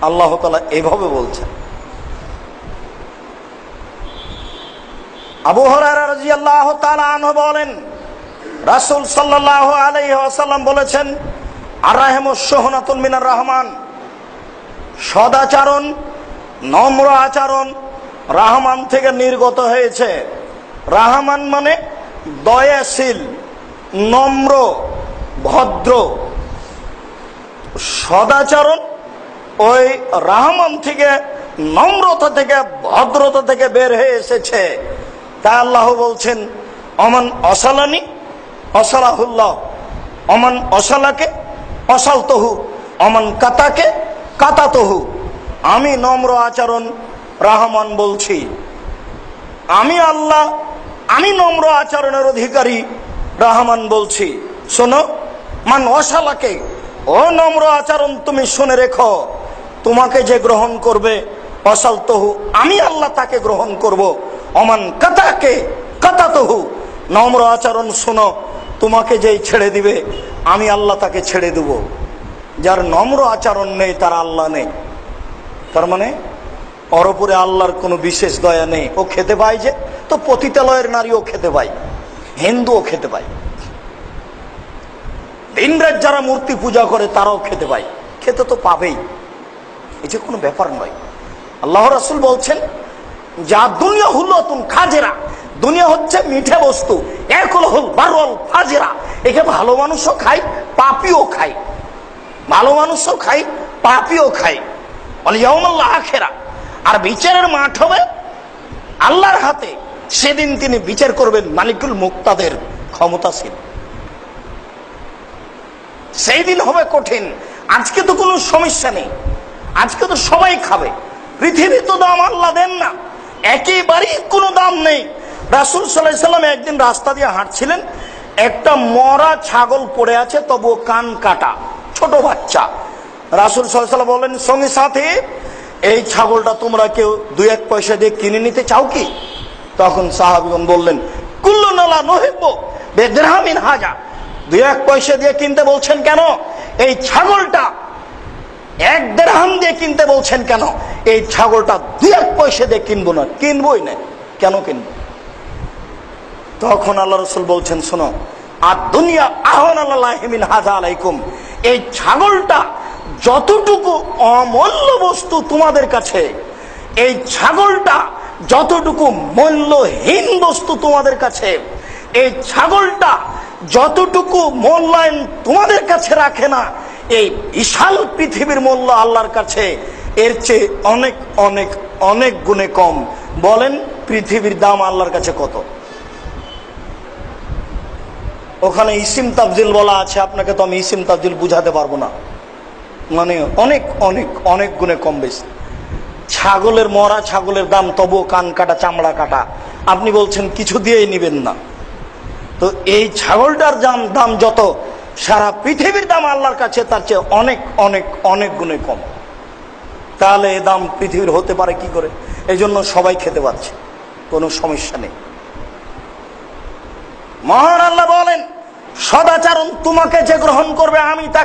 আল্লাহ তালা এভাবে বলছেন। আবু হরাহ আনহ বলেন, রাসুল সাল্লাহ আলাইসাল্লাম বলেছেন আর রাহেম সোহনাতুল মিনার রহমান, সদাচরণ, নম্র আচরণ রাহমান থেকে নির্গত হয়েছে। রাহমান মানে দয়াশীল, নম্র, ভদ্র। সদাচরণ ওই রাহমান থেকে, নম্রতা থেকে, ভদ্রতা থেকে বের হয়ে এসেছে। তা আল্লাহ বলছেন, অমন অসালানি, অসালাহুল্লাহ। অমন অসালাকে, অসালতহু। অমন কাতাকে কাতা তহু আমি নম্র আচরণ রাহমান বলছি। আমি আল্লাহ, আমি নম্র আচরণের অধিকারী রাহমান বলছি। শোনো, মান অশালাকে ও নম্র আচরণ তুমি শুনে রেখো। তোমাকে যে গ্রহণ করবে অসাল তহু আমি আল্লাহ তাকে গ্রহণ করব। অমান কাতাকে, কাতাতহু। নম্র আচরণ শোনো, তোমাকে যেই ছেড়ে দিবে, আমি আল্লাহ তাকে ছেড়ে দেব। যার নম্র আচরণ নেই, তার আল্লাহ নেই। তার মানে ওর আল্লাহর কোনো বিশেষ দয়া নেই। ও খেতে পায় যে, তো পতিতালয়ের নারীও খেতে পায়, হিন্দুও খেতে পায়। দিনরাত যারা মূর্তি পূজা করে, তারাও খেতে পায়। খেতে তো পাবেই। যে কোনো ব্যাপার নয়। আল্লাহ রাসুল বলছেন, যা দুনিয়া হল তুম খাজেরা, দুনিয়া হচ্ছে মিঠে বস্তু একল হল বারল ফাজেরা। একে ভালো মানুষও খায়, পাপিও খায়। ভালো মানুষও খায়, পাপিও খায়। অলিয়াউমাল্লাহ আখেরা। আর বিচারের মাঠ হবে আল্লাহর হাতে। সেদিন তিনি বিচার করবেন মালিকুল মুক্তাদের ক্ষমতাশীল সেই দিন হবে কঠিন। আজকে তো কোনো সমস্যা নেই। আজকে তো সবাই খাবে। পৃথিবী তো দাম আল্লাহ দেন না। একেবারেই কোনো দাম নেই। রাসুল সাল্লাহ সাল্লাম একদিন রাস্তা দিয়ে হাঁটছিলেন। একটা মরা ছাগল পড়ে আছে, তবুও কান কাটা। ছোট বাচ্চা। রাসুল সাল্লাহ বলেন সঙ্গে সাথে, এই ছাগলটা তোমরা কেউ দুই এক পয়সা দিয়ে কিনে নিতে চাও কি? তখন সাহাবিগণ বললেন, কুল্লু নালা নহেব্য হাজা। দুই এক পয়সা দিয়ে কিনতে বলছেন কেন? এই ছাগলটা এক দেড়হাম দিয়ে কিনতে বলছেন কেন? এই ছাগলটা দুই এক পয়সা দিয়ে কিনবো না। কিনবই না। কেন কিনবো? তখন আল্লাহ রসুল বলছেন, শোনো আর দুনিয়া আহন আল্লাহিমিন হাজা আলাইকুম। এই ছাগলটা যতটুকু অমূল্য বস্তু তোমাদের কাছে, এই ছাগলটা যতটুকু মূল্যহীন বস্তু তোমাদের কাছে, এই ছাগলটা যতটুকু মূল্যায়ন তোমাদের কাছে রাখে না এই বিশাল পৃথিবীর মূল্য আল্লাহর কাছে, এর চেয়ে অনেক অনেক অনেক গুণে কম। বলেন, পৃথিবীর দাম আল্লাহর কাছে কত? ওখানে ইসিম তাবজিল বলা আছে, আপনাকে তো আমি ইসিম তাবজিল বুঝাতে পারব না। মানে অনেক অনেক অনেক গুণে কম বেশি। ছাগলের মরা ছাগলের দাম তবু কান কাটা, চামড়া কাটা। আপনি বলছেন, কিছু দিয়েই নিবেন না। তো এই ছাগলটার দাম দাম যত সারা পৃথিবীর দাম আল্লাহর কাছে তার চেয়ে অনেক অনেক অনেক গুণে কম। তাহলে এ দাম পৃথিবীর হতে পারে কি করে? এই জন্য সবাই খেতে পাচ্ছে কোনো সমস্যা নেই। মহান আল্লাহ বলেন, সদাচারণ তোমাকে যে গ্রহণ করবে, আমি তাকে